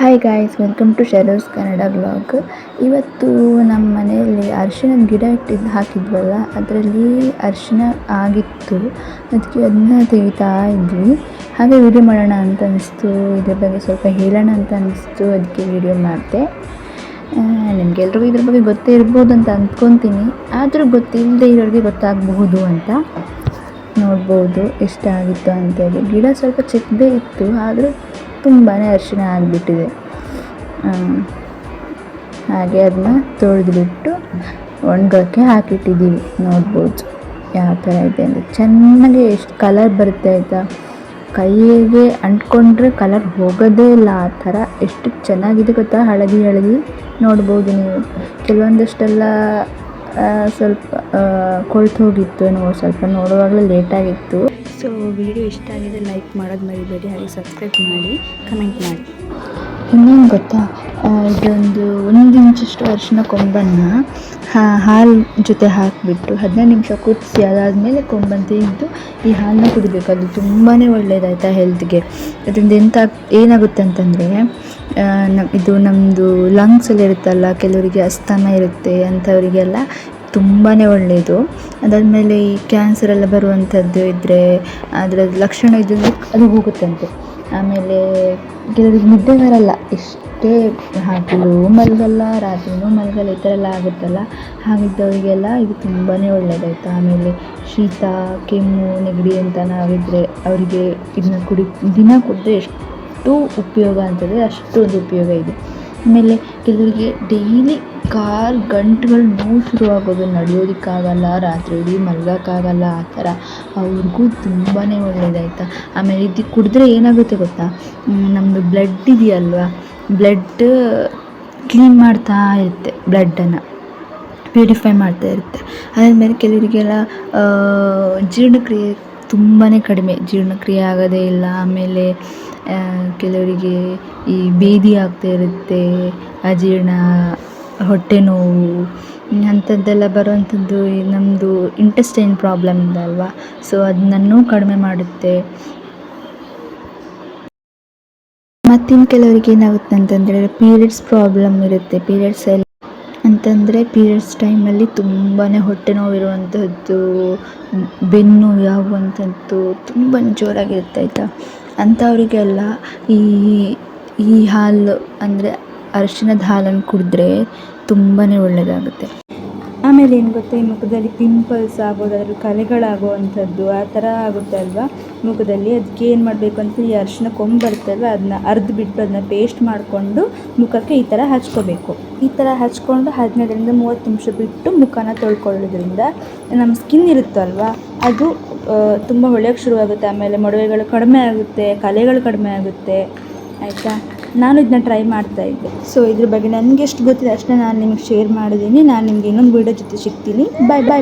Hi guys welcome to Sheroes Kannada blog ಇವತ್ತು ನಮ್ಮ ಮನೆಯಲ್ಲಿ ಅರಿಶಿಣದ ಗಿಡ ಇಟ್ಟಿದ್ದು ಹಾಕಿದ್ವಲ್ಲ, ಅದರಲ್ಲಿ ಅರಿಶಿಣ ಆಗಿತ್ತು. ಅದಕ್ಕೆ ಅದನ್ನ ತೆಗಿತಾ ಇದ್ವಿ. ಹಾಗೆ ವಿಡಿಯೋ ಮಾಡೋಣ ಅಂತ ಅನಿಸ್ತು, ಇದ್ರ ಬಗ್ಗೆ ಸ್ವಲ್ಪ ಹೇಳೋಣ ಅಂತ ಅನಿಸ್ತು, ಅದಕ್ಕೆ ವಿಡಿಯೋ ಮಾಡಿದೆ. ನಿಮಗೆಲ್ರಿಗೂ ಇದ್ರ ಬಗ್ಗೆ ಗೊತ್ತೇ ಇರ್ಬೋದು ಅಂತ ಅಂದ್ಕೊತೀನಿ. ಆದರೂ ಗೊತ್ತಿಲ್ಲದೆ ಇರೋರಿಗೆ ಗೊತ್ತಾಗಬಹುದು ಅಂತ ನೋಡ್ಬೋದು, ಎಷ್ಟಾಗಿತ್ತು ಅಂತೇಳಿ ಗಿಡ ಸ್ವಲ್ಪ ಚಿಕ್ಕದೇ ಇತ್ತು, ಆದರೂ ತುಂಬಾ ಅರಿಶಿಣ ಆಗಿಬಿಟ್ಟಿದೆ ಹಾಗೆ ಅದನ್ನ ತೊಳೆದ್ಬಿಟ್ಟು ಒಣಗೋಕ್ಕೆ ಹಾಕಿಟ್ಟಿದ್ದೀವಿ. ನೋಡ್ಬೋದು ಯಾವ ಥರ ಇದೆ ಅಂದರೆ ಚೆನ್ನಾಗಿ ಎಷ್ಟು ಕಲರ್ ಬರುತ್ತೆ ಆಯಿತಾ? ಕೈಗೆ ಅಂಟ್ಕೊಂಡ್ರೆ ಕಲರ್ ಹೋಗೋದೇ ಇಲ್ಲ. ಆ ಥರ ಎಷ್ಟು ಚೆನ್ನಾಗಿದೆ ಗೊತ್ತಾ? ಹಳದಿ ಹಳದಿ. ನೋಡ್ಬೋದು ನೀವು. ಕೆಲವೊಂದಷ್ಟೆಲ್ಲ ಸ್ವಲ್ಪ ಕೊಳ್ತು ಹೋಗಿತ್ತು ಏನೋ, ಸ್ವಲ್ಪ ನೋಡುವಾಗಲೇ ಲೇಟಾಗಿತ್ತು ಸೊ ವಿಡಿಯೋ ಇಷ್ಟ ಆಗಿದೆ ಲೈಕ್ ಮಾಡೋದು ಮರಿಬೇಡಿ ಹಾಗೆ ಸಬ್ಸ್ಕ್ರೈಬ್ ಮಾಡಿ, ಕಮೆಂಟ್ ಮಾಡಿ. ಇನ್ನೇನು ಗೊತ್ತಾ? ಇದೊಂದು ಒಂದು ಇಂಚಷ್ಟು ಅರಿಶಿನ ಕೊಂಬನ್ನು ಹಾಲು ಜೊತೆ ಹಾಕಿಬಿಟ್ಟು ಹದಿನೈದು ನಿಮಿಷ ಕುದಿಸಿ ಅದಾದಮೇಲೆ ಕೊಂಬನ್ನು ತೆಗೆದು ಈ ಹಾಲನ್ನ ಕುಡಿಬೇಕು. ಅದು ತುಂಬಾ ಒಳ್ಳೆಯದಾಯ್ತಾ ಹೆಲ್ತ್ಗೆ ಅದರಿಂದ ಎಂತ ಏನಾಗುತ್ತೆ ಅಂತಂದರೆ ಇದು ನಮ್ಮದು ಲಂಗ್ಸಲ್ಲಿ ಇರುತ್ತಲ್ಲ ಕೆಲವರಿಗೆ ಅಸ್ತಮ ಇರುತ್ತೆ ಅಂಥವರಿಗೆಲ್ಲ ತುಂಬಾ ಒಳ್ಳೆಯದು ಅದಾದಮೇಲೆ ಈ ಕ್ಯಾನ್ಸರ್ ಎಲ್ಲ ಬರುವಂಥದ್ದು ಇದ್ದರೆ ಅದರ ಲಕ್ಷಣ ಇದ್ದರೆ ಅದು ಹೋಗುತ್ತಂತೆ. ಆಮೇಲೆ ಕೆಲವರಿಗೆ ನಿದ್ದೆ ಬರಲ್ಲ. ಎಷ್ಟೇ ಹಗಲು ಮಲಗಲ್ಲ, ರಾತ್ರಿನೂ ಮಲಗಲ್ಲ, ಈ ಥರ ಎಲ್ಲ ಆಗುತ್ತಲ್ಲ. ಹಾಗಿದ್ದವರಿಗೆಲ್ಲ ಇದು ತುಂಬಾ ಒಳ್ಳೆಯದಾಯ್ತು ಆಮೇಲೆ ಶೀತ, ಕೆಮ್ಮು, ನೆಗಡಿ ಅಂತ ನಾವಿದ್ದರೆ ಅವರಿಗೆ ಇದನ್ನ ಕುಡಿ, ದಿನ ಕುಡಿದ್ರೆ ಎಷ್ಟು ಉಪಯೋಗ ಅಂತಂದರೆ ಅಷ್ಟೊಂದು ಉಪಯೋಗ ಇದೆ. ಆಮೇಲೆ ಕೆಲವರಿಗೆ ಡೈಲಿ ಕಾಲು ಗಂಟುಗಳು ನೋವು ಶುರುವಾಗೋದು, ನಡೆಯೋದಕ್ಕಾಗಲ್ಲ, ರಾತ್ರಿ ಇಡೀ ಮಲ್ಗೋಕ್ಕಾಗಲ್ಲ, ಆ ಥರ. ಅವ್ರಿಗೂ ತುಂಬಾ ಒಳ್ಳೆಯದಾಯ್ತಾ ಆಮೇಲೆ ಇದು ಕುಡಿದ್ರೆ ಏನಾಗುತ್ತೆ ಗೊತ್ತಾ? ನಮ್ಮದು ಬ್ಲಡ್ ಇದೆಯಲ್ವಾ? ಬ್ಲಡ್ ಕ್ಲೀನ್ ಮಾಡ್ತಾ ಇರುತ್ತೆ, ಬ್ಲಡ್ಡನ್ನು. ಪ್ಯೂರಿಫೈ ಮಾಡ್ತಾ ಇರುತ್ತೆ. ಅದಾದಮೇಲೆ ಕೆಲವರಿಗೆಲ್ಲ ಜೀರ್ಣಕ್ರಿಯೆ ತುಂಬಾ ಕಡಿಮೆ. ಜೀರ್ಣಕ್ರಿಯೆ ಆಗೋದೇ ಇಲ್ಲ. ಆಮೇಲೆ ಕೆಲವರಿಗೆ ಈ ಬೇದಿ ಆಗ್ತಾ ಇರುತ್ತೆ, ಅಜೀರ್ಣ ಹೊಟ್ಟೆ ನೋವು, ಅಂಥದ್ದೆಲ್ಲ ಬರುವಂಥದ್ದು ಈ ನಮ್ಮದು ಇಂಟೆಸ್ಟೈನ್ ಪ್ರಾಬ್ಲಮ್ ಇದೆ ಅಲ್ವಾ? ಸೊ ಅದನ್ನೂ ಕಡಿಮೆ ಮಾಡುತ್ತೆ. ಮತ್ತಿನ್ನು ಕೆಲವರಿಗೆ ಏನಾಗುತ್ತೆ ಅಂತಂದರೆ ಪೀರಿಯಡ್ಸ್ ಪ್ರಾಬ್ಲಮ್ ಇರುತ್ತೆ. ಪೀರಿಯಡ್ಸ್ ಎಲ್ಲ ಅಂತಂದರೆ ಪೀರಿಯಡ್ಸ್ ಟೈಮಲ್ಲಿ ತುಂಬಾ ಹೊಟ್ಟೆ ನೋವಿರುವಂಥದ್ದು, ಬೆನ್ನು ಯಾವುವಂಥದ್ದು ತುಂಬಾ ಜೋರಾಗಿರುತ್ತೆ, ಆಯಿತಾ? ಅಂಥವರಿಗೆಲ್ಲ ಈ ಈ ಹಾಲು ಅಂದರೆ ಅರಿಶಿಣದ ಹಾಲನ್ನು ಕುಡಿದ್ರೆ ತುಂಬಾ ಒಳ್ಳೆಯದಾಗುತ್ತೆ ಆಮೇಲೆ ಏನು ಗೊತ್ತಾ, ಈ ಮುಖದಲ್ಲಿ ಪಿಂಪಲ್ಸ್ ಆಗೋದಾದ್ರೂ ಕಲೆಗಳಾಗುವಂಥದ್ದು ಆ ಥರ ಆಗುತ್ತೆ ಅಲ್ವಾ? ಮುಖದಲ್ಲಿ ಅದಕ್ಕೆ ಏನು ಮಾಡಬೇಕು ಅಂತ ಈ ಅರಿಶಿನ ಕೊಂಬು ಅದನ್ನ ಅದನ್ನ ಅರ್ದ್ಬಿಟ್ಟು ಅದನ್ನ ಪೇಸ್ಟ್ ಮಾಡಿಕೊಂಡು ಮುಖಕ್ಕೆ ಈ ಥರ ಹಚ್ಕೋಬೇಕು. ಈ ಥರ ಹಚ್ಕೊಂಡು ಹದಿನೈದರಿಂದ ಮೂವತ್ತು ನಿಮಿಷ ಬಿಟ್ಟು ಮುಖನ ತೊಳ್ಕೊಳ್ಳೋದ್ರಿಂದ ನಮ್ಮ ಸ್ಕಿನ್ ಇರುತ್ತಲ್ವಾ ಅದು ತುಂಬ ಹೊಳೆಯೋಕ್ಕೆ ಶುರುವಾಗುತ್ತೆ. ಆಮೇಲೆ ಮೊಡವೆಗಳು ಕಡಿಮೆ ಆಗುತ್ತೆ, ಕಲೆಗಳು ಕಡಿಮೆ ಆಗುತ್ತೆ. ಆಯಿತಾ? ನಾನು ಇದನ್ನ ಟ್ರೈ ಮಾಡ್ತಾ ಇದ್ದೆ. ಸೊ ಇದ್ರ ಬಗ್ಗೆ ನನಗೆ ಎಷ್ಟು ಗೊತ್ತಿದೆ ಅಷ್ಟನ್ನ ನಾನು ನಿಮಗೆ ಶೇರ್ ಮಾಡಿದ್ದೀನಿ. ನಾನು ನಿಮ್ಗೆ ಇನ್ನೊಂದು ವೀಡಿಯೋ ಜೊತೆ ಸಿಗ್ತೀನಿ. ಬಾಯ್ ಬಾಯ್